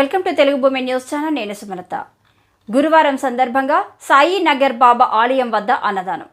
Welcome to Telugu భూమి news channel నేను సుమలత. గురువారం సందర్భంగా సాయి నగర్ బాబా ఆలయం వద్ద అన్నదానం.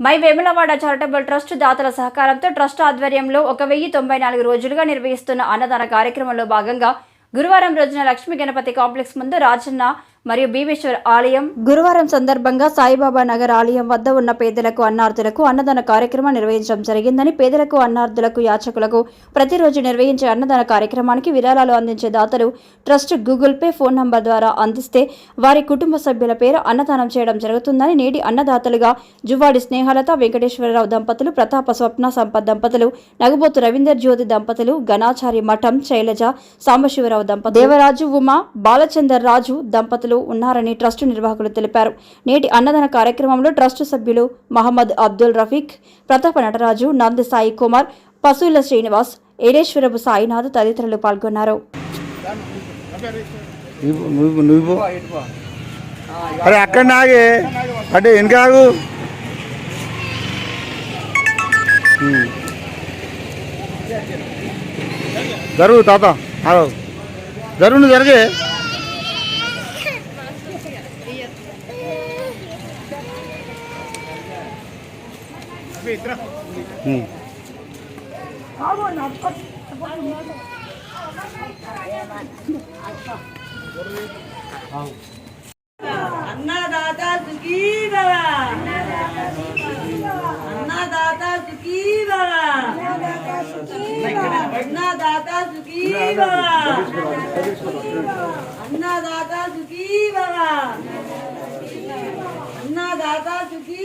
మై వేములవాడ చారిటబుల్ ట్రస్ట్ దాతల సహకారంతో ట్రస్ట్ ఆధ్వర్యంలో ఒక వెయ్యి తొంభై నాలుగు రోజులుగా నిర్వహిస్తున్న అన్నదాన కార్యక్రమంలో భాగంగా గురువారం రోజున లక్ష్మీ గణపతి కాంప్లెక్స్ ముందు రాజన్న మరియు భీమేశ్వర్ ఆలయం. గురువారం సందర్భంగా సాయిబాబా నగర్ ఆలయం వద్ద ఉన్న పేదలకు అన్నార్థులకు అన్నదాన కార్యక్రమం నిర్వహించడం జరిగిందని పేదలకు అన్నార్థులకు యాచకులకు ప్రతిరోజు నిర్వహించే అన్నదాన కార్యక్రమానికి విరాళాలు అందించే దాతలు trust Google Pay phone number ద్వారా అందిస్తే వారి కుటుంబ సభ్యుల పేరు అన్నదానం చేయడం జరుగుతుందని నేటి అన్నదాతలుగా జువాడి స్నేహలత వెంకటేశ్వరరావు దంపతులు ప్రతాప స్వప్న సంపత్ దంపతులు నగబోతు రవీందర్ జ్యోతి దంపతులు గణాచారి మఠం శైలజ సాంబశివరావు దంపతులు దేవరాజు ఉమా బాలచందర్ రాజు దంపతులు ఉన్నారని ట్రస్ట్ నిర్వాహకులు తెలిపారు. నేటి అన్నదాన కార్యక్రమంలో ట్రస్ట్ సభ్యులు మహమ్మద్ అబ్దుల్ రఫీక్ ప్రతాప నటరాజు నంద సాయి కుమార్ పశువుల శ్రీనివాస్ ఏడేశ్వరపు సాయినాథ్ తదితరులు పాల్గొన్నారు. అరే అక్కడ నాగే. అంటే జరుగు తాత. జరుగు జరిగే. हम्म। अन्नदाता सुखी बाबा अन्नदाता सुखी बाबा अन्नदाता सुखी बाबा अन्नदाता सुखी बाबा अन्नदाता सुखी